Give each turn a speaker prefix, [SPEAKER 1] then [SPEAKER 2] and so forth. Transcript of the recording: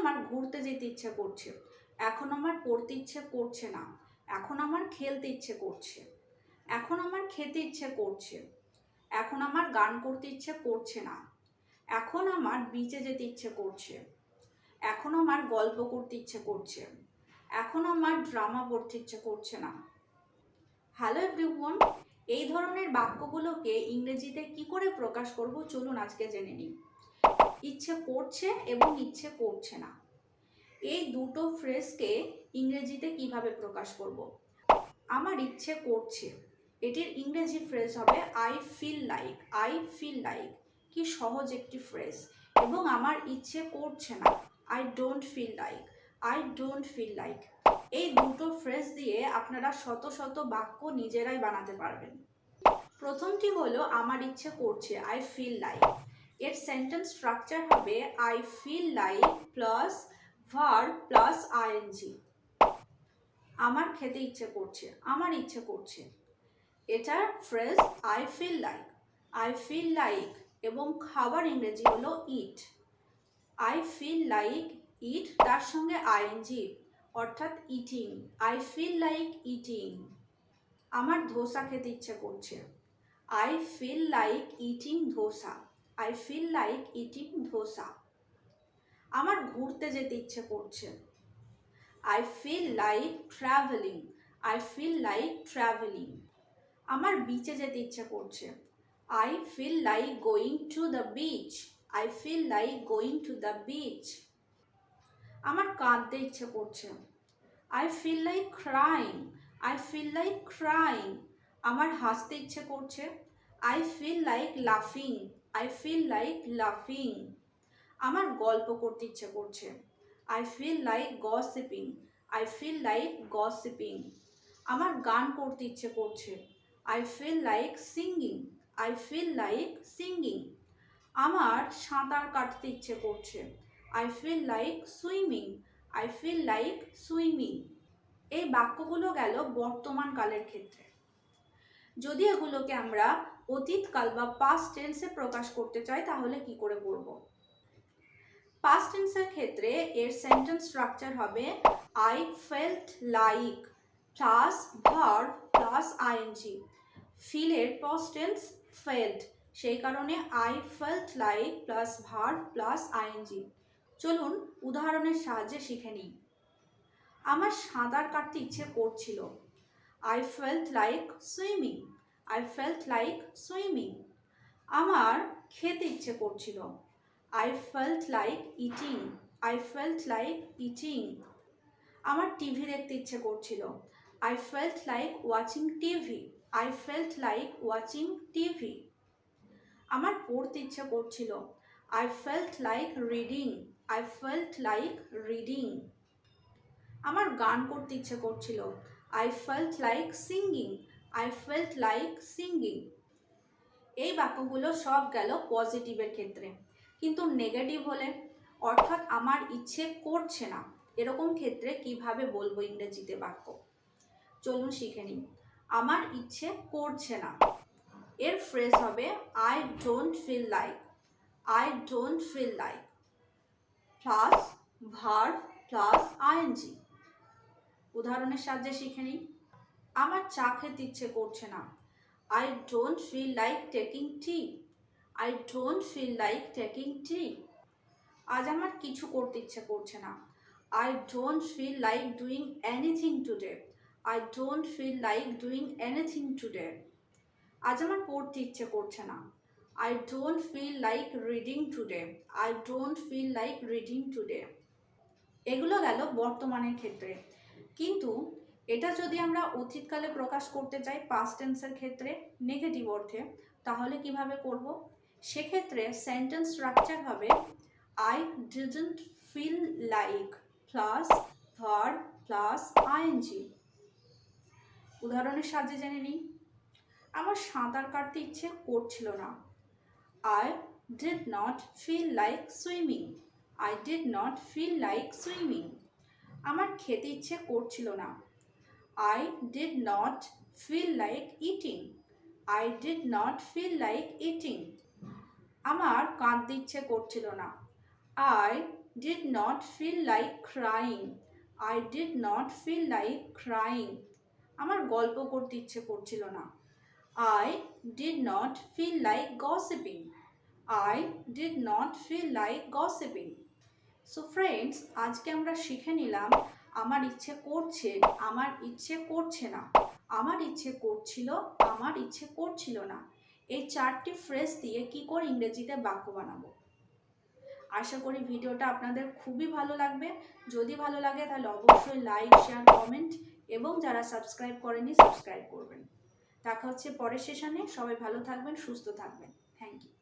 [SPEAKER 1] আমার ঘুরতে যেতে ইচ্ছে করছে। এখন আমার পড়তে ইচ্ছে করছে না। এখন আমার খেলতে ইচ্ছে করছে। এখন আমার খেতে ইচ্ছে করছে। এখন আমার গান করতে ইচ্ছে করছে না। এখন আমার বিচে যেতে ইচ্ছে করছে। এখন আমার গল্প করতে ইচ্ছে করছে। এখন আমার ড্রামা পড়তে ইচ্ছে করছে না। হ্যালো এভরিওয়ান এই ধরনের বাক্যগুলোকে ইংরেজিতে কি করে প্রকাশ করব? চলুন আজকে জেনে নিই। ইচ্ছে করছে এবং ইচ্ছে করছে না। এই দুটো ফ্রেজকে ইংরেজিতে কীভাবে প্রকাশ করব? আমার ইচ্ছে করছে। এটির ইংরেজি ফ্রেজ হবে I feel like I feel like কি সহজ একটি ফ্রেজ। এবং আমার ইচ্ছে করছে না I don't feel like I don't feel like এই দুটো ফ্রেজ দিয়ে আপনারা শত শত বাক্য নিজেরাই বানাতে পারবেন। প্রথমটি হলো, আমার ইচ্ছে করছে আই ফিল লাইক এর সেন্টেন্স স্ট্রাকচার হবে I feel like plus verb plus ING আমার খেতে ইচ্ছে করছে, আমার ইচ্ছে করছে। এটার phrase I feel like I feel like এবং খাবার ইংরেজি হলো eat I feel like eat তার সঙ্গে আইএনজি অর্থাৎ eating I feel like eating আমার ধোসা খেতে ইচ্ছে করছে। I feel like eating dosa. I feel like eating dosa আমার ঘুরতে যেতে ইচ্ছে করছে। I feel like travelling I feel like travelling আমার বিচে যেতে ইচ্ছে করছে। I feel like going to the beach I feel like going to the beach আমার কাঁদতে ইচ্ছে করছে। I feel like crying I feel like crying আমার হাসতে ইচ্ছে করছে। আই ফিল লাইক লাফিং আই ফিল লাইক লাফিং আমার গল্প করতে ইচ্ছে করছে। I feel like gossiping I feel like gossiping আমার গান করতে ইচ্ছে করছে। I feel like singing I feel like singing আমার সাঁতার কাটতে ইচ্ছে করছে। I feel like swimming I feel like swimming এই বাক্যগুলো গেল বর্তমান কালের ক্ষেত্রে। যদি এগুলোকে আমরা অতীতকাল বা পাস্ট টেন্সে প্রকাশ করতে চাই, তাহলে কি করে করব? পাস্ট টেন্সের ক্ষেত্রে এর সেন্টেন্স স্ট্রাকচার হবে I felt like plus verb plus ING ফিলের past tense felt সেই কারণে I felt like plus verb plus ING চলুন উদাহরণের সাহায্যে শিখে নিই। আমার সাঁতার কাটতে ইচ্ছে করছিল। I felt like swimming I felt like swimming আমার খেতে ইচ্ছে করছিল। I felt like eating I felt like eating আমার টিভি দেখতে ইচ্ছে করছিল। I felt like watching TV I felt like watching TV আমার পড়তে ইচ্ছে করছিল। I felt like reading I felt like reading আমার গান করতে ইচ্ছে করছিল। I felt like singing I felt like singing এই বাক্যগুলো সব গেল পজিটিভের ক্ষেত্রে। কিন্তু নেগেটিভ হলে, অর্থাৎ আমার ইচ্ছে করছে না, এরকম ক্ষেত্রে কীভাবে বলব ইংরেজিতে বাক্য? চলুন শিখে নিই। আমার ইচ্ছে করছে না। এর ফ্রেজ হবে I don't feel like I don't feel like plus verb plus ING উদাহরণের সাহায্যে শিখে নিই। আমার চা খেতে ইচ্ছে করছে না। I don't feel like taking tea I don't feel like taking tea আজ আমার কিছু করতে ইচ্ছে করছে না। I don't feel like doing anything today I don't feel like doing anything today আজ আমার পড়তে ইচ্ছে করছে না। I don't feel like reading today I don't feel like reading today এগুলো গেল বর্তমানের ক্ষেত্রে। কিন্তু এটা যদি আমরা অতীতকালে প্রকাশ করতে চাই পাস্ট টেন্সের ক্ষেত্রে নেগেটিভ অর্থে, তাহলে কীভাবে করব? সেক্ষেত্রে সেন্টেন্স স্ট্রাকচার হবে I didn't feel like plus verb plus ING উদাহরণের সাহায্যে জেনে নিই। আমার সাঁতার কাটতে ইচ্ছে করছিল না। I did not feel like swimming I did not feel like swimming আমার খেতে ইচ্ছে করছিল না। I did not feel like eating I did not feel like eating আমার কাঁদতে ইচ্ছে করছিল না I did not feel like crying I did not feel like crying আমার গল্প করতে ইচ্ছে করছিল না I did not feel like gossiping I did not feel like gossiping so friends আজকে আমরা শিখে নিলাম আমার ইচ্ছে করছে, আমার ইচ্ছে করছে না। আমার ইচ্ছে করছিল, আমার ইচ্ছে করছিল না। এই চারটি ফ্রেজ দিয়ে কি করে ইংরেজিতে বাক্য বানাবো? আশা করি ভিডিওটা আপনাদের খুবই ভালো লাগবে। যদি ভালো লাগে তাহলে অবশ্যই লাইক শেয়ার কমেন্ট এবং যারা সাবস্ক্রাইব করেনি সাবস্ক্রাইব করবেন। দেখা হচ্ছে পরের সেশনে সবাই ভালো থাকবেন, সুস্থ থাকবেন। Thank you